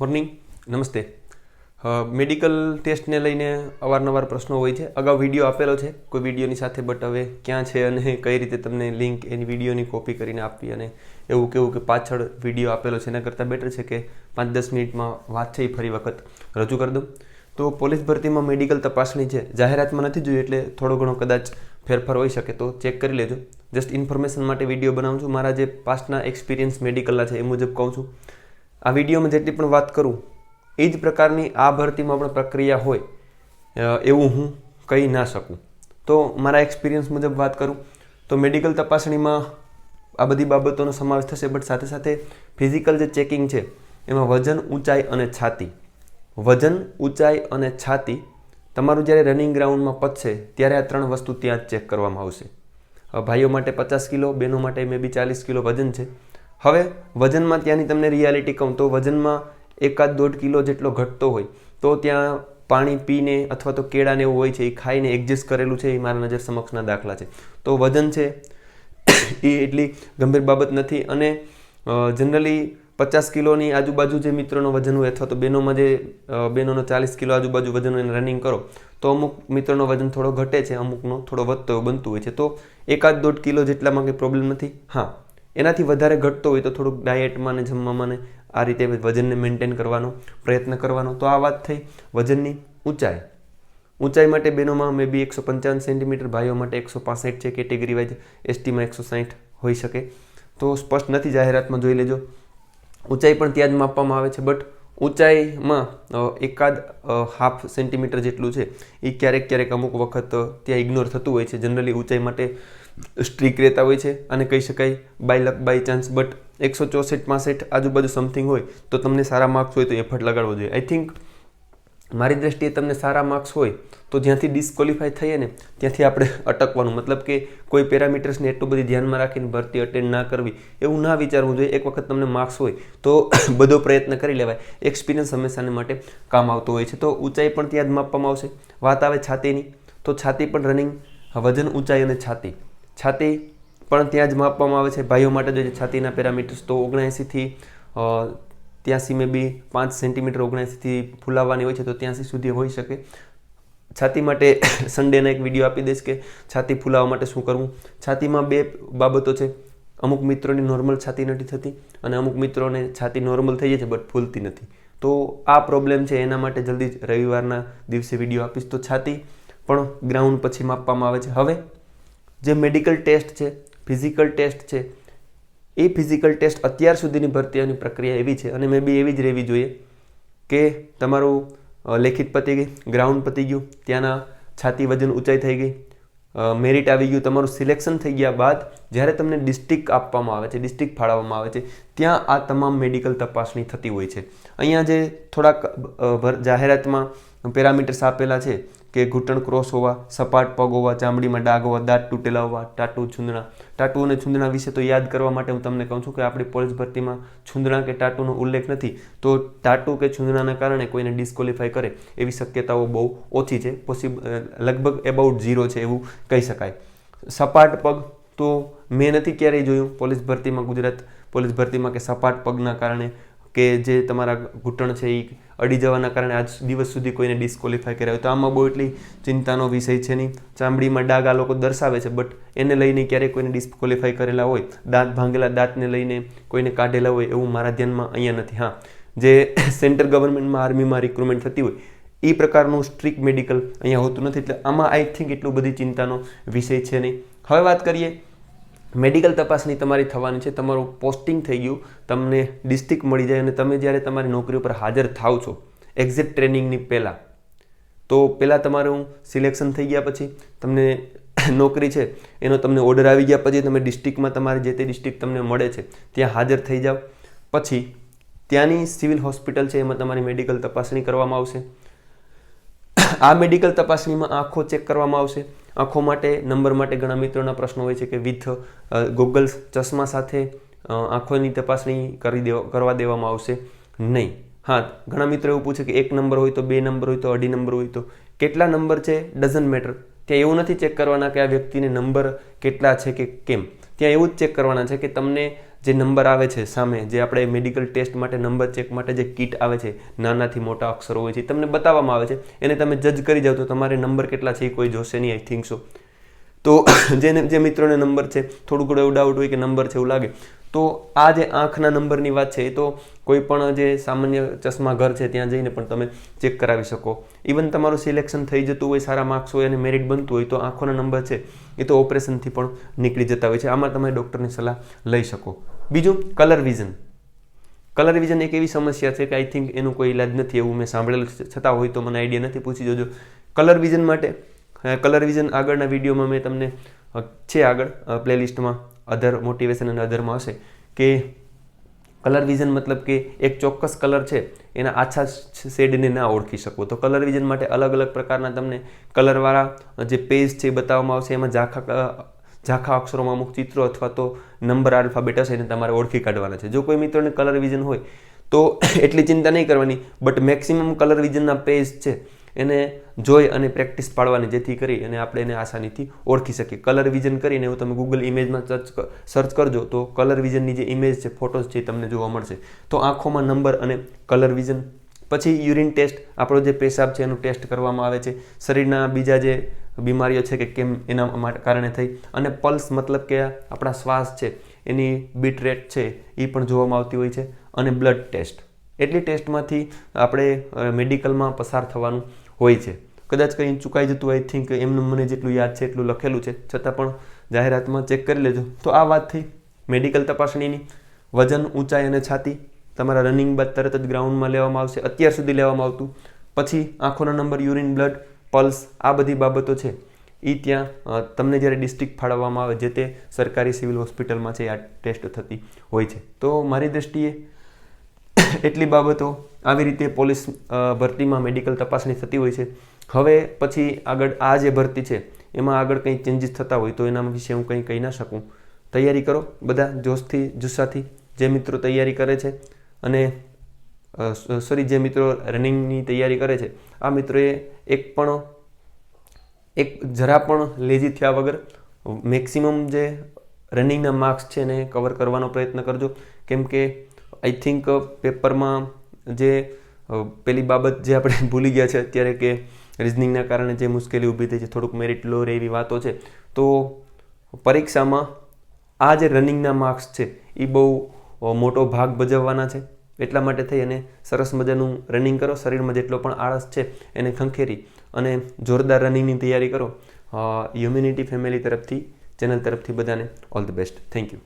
Morning. નમસ્તે. Medical ટેસ્ટને લઈને અવારનવાર પ્રશ્નો હોય છે. અગાઉ વીડિયો આપેલો છે. કોઈ વિડીયોની સાથે, બટ હવે ક્યાં છે અને કઈ રીતે તમને લિંક એની વિડીયોની કોપી કરીને આપવી અને એવું કેવું કે પાછળ વીડિયો આપેલો છે. એના કરતાં બેટર છે કે પાંચ દસ મિનિટમાં વાત છે એ ફરી વખત રજૂ કરી દઉં. તો પોલીસ ભરતીમાં મેડિકલ તપાસણી છે જાહેરાતમાં નથી જોઈ એટલે થોડો ઘણો કદાચ ફેરફાર હોઈ શકે તો ચેક કરી લેજો. જસ્ટ ઇન્ફોર્મેશન માટે વીડિયો બનાવું છું. મારા જે પાસ્ટના એક્સપિરિયન્સ મેડિકલના છે, એ મુજબ કહું છું. આ વિડીયોમાં જેટલી પણ વાત કરું, એ જ પ્રકારની આ ભરતીમાં પણ પ્રક્રિયા હોય એવું હું કહી ના શકું. તો મારા એક્સપિરિયન્સ મુજબ વાત કરું, તો મેડિકલ તપાસણીમાં આ બધી બાબતોનો સમાવેશ થશે બટ સાથે સાથે ફિઝિકલ જે ચેકિંગ છે, એમાં વજન ઊંચાઈ અને છાતી. વજન ઊંચાઈ અને છાતી તમારું જ્યારે રનિંગ ગ્રાઉન્ડમાં પતશે, ત્યારે આ ત્રણ વસ્તુ ત્યાં જ ચેક કરવામાં આવશે. ભાઈઓ માટે પચાસ કિલો, બહેનો માટે મે બી ચાલીસ કિલો વજન છે. હવે વજનમાં ત્યાંની તમને રિયાલિટી કહું તો વજનમાં એકાદ દોઢ કિલો જેટલો ઘટતો હોય, તો ત્યાં પાણી પીને અથવા તો કેળાને એવું હોય છે એ ખાઈને એડજસ્ટ કરેલું છે એ મારા નજર સમક્ષના દાખલા છે. તો વજન છે એ એટલી ગંભીર બાબત નથી અને જનરલી પચાસ કિલોની આજુબાજુ જે મિત્રોનો વજન હોય અથવા તો બહેનોમાં જે બહેનોનો ચાલીસ કિલો આજુબાજુ વજન હોય રનિંગ કરો, તો અમુક મિત્રોનો વજન થોડો ઘટે છે, અમુકનો થોડો વધતો બનતું હોય છે. તો એકાદ દોઢ કિલો જેટલામાં કંઈ પ્રોબ્લેમ નથી? હા. એનાથી વધારે ઘટતો હોય તો થોડુંક ડાયટમાં ને જમવામાં ને આ રીતે વજનને મેન્ટેન કરવાનો પ્રયત્ન કરવાનો. તો આ વાત થઈ વજનની ઊંચાઈ. ઊંચાઈ માટે બહેનોમાં મે બી એકસો પંચાવન સેન્ટીમીટર, ભાઈઓ માટે એકસો પાસઠ છે, કેટેગરી વાઇઝ એસટીમાં એકસો સાઠ હોઈ શકે. તો સ્પષ્ટ નથી, જાહેરાતમાં જોઈ લેજો. ઊંચાઈ પણ ત્યાં જ માપવામાં આવે છે, બટ ઊંચાઈમાં એકાદ હાફ સેન્ટીમીટર જેટલું છે, એ ક્યારેક ક્યારેક અમુક વખત ત્યાં ઇગ્નોર થતું હોય છે. જનરલી ઊંચાઈ માટે સ્ટ્રીક રહેતા હોય છે અને કહી શકાય by luck by chance but એકસો ચોસઠ, પાસઠ આજુબાજુ સમથિંગ હોય તો તમને સારા માર્ક્સ હોય તો એફર્ટ લગાડવો જોઈએ. આઈ થિંક મારી દ્રષ્ટિએ તમને સારા માર્ક્સ હોય તો જ્યાંથી ડિસ્કોલિફાય થઈએ ને ત્યાંથી આપણે અટકવાનું. મતલબ કે કોઈ પેરામીટર્સને એટલું બધી ધ્યાનમાં રાખીને ભરતી અટેન્ડ ના કરવી, એવું ના વિચારવું જોઈએ. એક વખત તમને માર્ક્સ હોય તો બધો પ્રયત્ન કરી લેવાય. એક્સપિરિયન્સ હંમેશાને માટે કામ આવતો હોય છે. તો ઊંચાઈ પણ ત્યાં જ માપવામાં આવશે. વાત આવે છાતીની, તો છાતી પણ રનિંગ વજન ઊંચાઈ અને છાતી. છાતી, પણ ત્યાં જ માપવામાં આવે છે. ભાઈઓ માટે જોઈએ છાતીના પેરામીટર્સ તો ઓગણએંસીથી ત્યાંસી મે બી પાંચ સેન્ટીમીટર ઓગણએંસીથી ફૂલાવવાની હોય છે તો ત્યાંસી સુધી હોઈ શકે. છાતી માટે સન્ડેના એક વીડિયો આપી દઈશ કે છાતી ફૂલાવવા માટે શું કરવું. છાતીમાં બે બાબતો છે. અમુક મિત્રોની નોર્મલ છાતી નથી થતી અને અમુક મિત્રોને છાતી નોર્મલ થઈ જાય છે બટ ફૂલતી નથી. તો આ પ્રોબ્લેમ છે એના માટે જલ્દી જ રવિવારના દિવસે વીડિયો આપીશ. તો છાતી પણ ગ્રાઉન્ડ પછી માપવામાં આવે છે. હવે જે મેડિકલ ટેસ્ટ છે, ફિઝિકલ ટેસ્ટ છે, એ ફિઝિકલ ટેસ્ટ અત્યાર સુધીની ભરતીઓની પ્રક્રિયા એવી છે અને મે બી એવી જ રહેવી જોઈએ કે તમારું લેખિત પતી ગઈ, ગ્રાઉન્ડ પતી ગયું, ત્યાંના છાતી વજન ઊંચાઈ થઈ ગઈ મેરિટ આવી ગયું, તમારું સિલેક્શન થઈ ગયા બાદ જ્યારે તમને ડિસ્ટ્રિક્ટ આપવામાં આવે છે, ડિસ્ટ્રિક્ટ ફાળવવામાં આવે છે, ત્યાં આ તમામ મેડિકલ તપાસણી થતી હોય છે. અહીંયા જે થોડાક જાહેરાતમાં પેરામીટર્સ આપેલા છે કે ઘૂંટણ ક્રોસ હોવા, સપાટ પગ હોવા, ચામડીમાં ડાઘ હોવા, દાંત તૂટેલા હોવા, ટાટુ છૂંદણા. ટાટુ અને છૂંદણા વિશે તો યાદ કરવા માટે હું તમને કહું છું કે આપણી પોલીસ ભરતીમાં છૂંદણા કે ટાટુનો ઉલ્લેખ નથી. તો ટાટુ કે છૂંદણાના કારણે કોઈને ડિસ્કોલિફાય કરે એવી શક્યતાઓ બહુ ઓછી છે. પોસિબ લગભગ એબાઉટ ઝીરો છે એવું કહી શકાય. સપાટ પગ તો મેં નથી ક્યારેય જોયું. પોલીસ ભરતીમાં ગુજરાત, પોલીસ ભરતીમાં કે સપાટ પગના કારણે કે જે તમારા ઘૂંટણ છે એ અડી જવાના કારણે આજ દિવસ સુધી કોઈને ડિસ્કોલિફાય કર્યા હોય તો આમાં બહુ એટલી ચિંતાનો વિષય છે નહીં. ચામડીમાં ડાઘ આ લોકો દર્શાવે છે બટ એને લઈને ક્યારેય કોઈને ડિસ્કોલિફાય કરેલા હોય, દાંત ભાંગેલા દાંતને લઈને કોઈને કાઢેલા હોય એવું મારા ધ્યાનમાં અહીંયા નથી. હા, જે સેન્ટ્રલ ગવર્મેન્ટમાં આર્મીમાં રિક્રુટમેન્ટ થતી હોય, એ પ્રકારનું સ્ટ્રિક મેડિકલ અહીંયા હોતું નથી. એટલે આમાં આઈ થિંક એટલું બધી ચિંતાનો વિષય છે નહીં. હવે વાત કરીએ મેડિકલ તપાસણી તમારી થવાની છે, તમારું પોસ્ટિંગ થઈ ગયું, તમને ડિસ્ટ્રિક્ટ મળી જાય અને તમે જ્યારે તમારી નોકરી ઉપર હાજર થાવ છો એક્ઝિટ ટ્રેનિંગની પહેલાં, તો પહેલાં તમારું સિલેક્શન થઈ ગયા પછી તમને નોકરી છે, એનો તમને ઓર્ડર આવી ગયા પછી તમે ડિસ્ટ્રિક્ટમાં તમારે જે તે ડિસ્ટ્રિક્ટ તમને મળે છે, ત્યાં હાજર થઈ જાઓ પછી ત્યાંની સિવિલ હોસ્પિટલ છે, એમાં તમારી મેડિકલ તપાસણી કરવામાં આવશે. આ મેડિકલ તપાસણીમાં આંખો ચેક કરવામાં આવશે. આંખો માટે, નંબર માટે ઘણા મિત્રોના પ્રશ્નો હોય છે કે વિથ ગોગલ્સ ચશ્મા સાથે આંખોની તપાસણી કરી દેવા, કરવા દેવામાં આવશે? નહીં. હા, ઘણા મિત્રો એવું પૂછે કે એક નંબર હોય તો બે નંબર હોય તો અઢી નંબર હોય તો કેટલા નંબર છે? ડઝન્ટ મેટર ત્યાં એવું નથી ચેક કરવાના કે આ વ્યક્તિને નંબર કેટલા છે કે કેમ. ત્યાં એવું જ ચેક કરવાના છે કે તમને જે નંબર આવે છે સામે, જે આપણે મેડિકલ ટેસ્ટ માટે નંબર ચેક માટે જે કિટ આવે છે, નાનાથી મોટા અક્ષરો હોય છે તમને બતાવવામાં આવે છે. એને તમે જજ કરી જાઓ તો તમારે નંબર કેટલા છે એ કોઈ જોશે નહીં આઈ થિંક સો તો જેને, જે મિત્રોને નંબર છે, થોડું ઘણું એવું ડાઉટ હોય કે નંબર છે એવું લાગે, તો આ જે આંખના નંબરની વાત છે, એ તો કોઈ પણ જે સામાન્ય ચશ્મા ઘર છે ત્યાં જઈને પણ તમે ચેક કરાવી શકો. ઇવન તમારું સિલેક્શન થઈ જતું હોય, સારા માર્ક્સ હોય અને મેરિટ બનતું હોય તો આંખોના નંબર છે, એ તો ઓપરેશનથી પણ નીકળી જતા હોય છે. આમાં તમે ડૉક્ટરની સલાહ લઈ શકો. બીજું કલર વિઝન કલર વિઝન એક એવી સમસ્યા છે કે આઈ થિંક એનું કોઈ ઇલાજ નથી એવું મેં સાંભળેલું છતાં હોય તો મને આઈડિયા નથી, પૂછી જોજો. કલર વિઝન માટે કલર વિઝન આગળના વિડીયોમાં મેં તમને છે આગળ પ્લેલિસ્ટમાં અધર મોટિવેશન અને અધરમાં હશે કે કલર વિઝન મતલબ કે એક ચોક્કસ કલર છે, એના આછા શેડને ના ઓળખી શકો. તો કલર વિઝન માટે અલગ અલગ પ્રકારના તમને કલરવાળા જે પેજ છે એ બતાવવામાં આવશે. એમાં ઝાખા ઝાખા અક્ષરોમાં અમુક ચિત્રો અથવા તો નંબર આલ્ફાબેટ હશે એને તમારે ઓળખી કાઢવાના છે. જો કોઈ મિત્રોને કલર વિઝન હોય, તો એટલી ચિંતા નહીં કરવાની બટ મેક્સિમમ કલર વિઝનના પેજ છે, એને જોઈ અને પ્રેક્ટિસ પાડવાની જેથી કરી અને આપણે એને આસાનીથી ઓળખી શકીએ. કલર વિઝન કરીને એવું તમે ગૂગલ ઇમેજમાં સર્ચ સર્ચ કરજો, તો કલર વિઝનની જે ઇમેજ છે ફોટોઝ છે તમને જોવા મળશે. તો આંખોમાં નંબર અને કલર વિઝન પછી યુરિન ટેસ્ટ આપણો જે પેશાબ છે એનું ટેસ્ટ કરવામાં આવે છે. શરીરના બીજા જે બીમારીઓ છે કે કેમ એના માટે કારણે થઈ. અને પલ્સ મતલબ કે આપણા શ્વાસ છે, એની બીટ રેટ છે એ પણ જોવામાં આવતી હોય છે. અને બ્લડ ટેસ્ટ. એટલી ટેસ્ટમાંથી આપણે મેડિકલમાં પસાર થવાનું હોય છે. કદાચ કંઈ ચૂકાઈ જતું આઈ થિંક એમનું મને જેટલું યાદ છે, એટલું લખેલું છે. છતાં પણ જાહેરાતમાં ચેક કરી લેજો. તો આ વાત થઈ મેડિકલ તપાસણીની. વજન ઊંચાઈ અને છાતી. તમારા રનિંગ બાદ તરત જ ગ્રાઉન્ડમાં લેવામાં આવશે. અત્યાર સુધી લેવામાં આવતું. પછી આંખોનો નંબર, યુરિન બ્લડ પલ્સ આ બધી બાબતો છે એ ત્યાં તમને જ્યારે ડિસ્ટ્રિક્ટ ફાળવવામાં આવે, જે તે સરકારી સિવિલ હોસ્પિટલમાં છે, આ ટેસ્ટ થતી હોય છે. તો મારી દૃષ્ટિએ એટલી બાબતો આવી રીતે પોલીસ ભરતીમાં મેડિકલ તપાસણી થતી હોય છે. હવે પછી આગળ આ જે ભરતી છે, એમાં આગળ કંઈ ચેન્જીસ થતા હોય, તો એના વિશે હું કંઈ કહી ના શકું. તૈયારી કરો, બધા જોશથી, જુસ્સાથી, જે મિત્રો તૈયારી કરે છે, અને સોરી, જે મિત્રો રનિંગની તૈયારી કરે છે, આ મિત્રોએ એક પણ, એક જરા પણ લેઝી થયા વગર મેક્સિમમ જે રનિંગના માર્ક્સ છે એને કવર કરવાનો પ્રયત્ન કરજો. કેમ કે આઈ થિંક પેપરમાં જે પેલી બાબત જે આપણે ભૂલી ગયા છે અત્યારે કે રિઝનિંગના કારણે જે મુશ્કેલી ઊભી થઈ છે, થોડુંક મેરિટ લો રહે એવી વાતો છે, તો પરીક્ષામાં આ જે રનિંગના માર્ક્સ છે એ બહુ મોટો ભાગ ભજવવાના છે. એટલા માટે થઈ અને સરસ મજાનું રનિંગ કરો, શરીરમાં જેટલો પણ આળસ છે એને ખંખેરી અને જોરદાર રનિંગની તૈયારી કરો. હ્યુમિનિટી ફેમિલી તરફથી ચેનલ તરફથી બધાને all the best thank you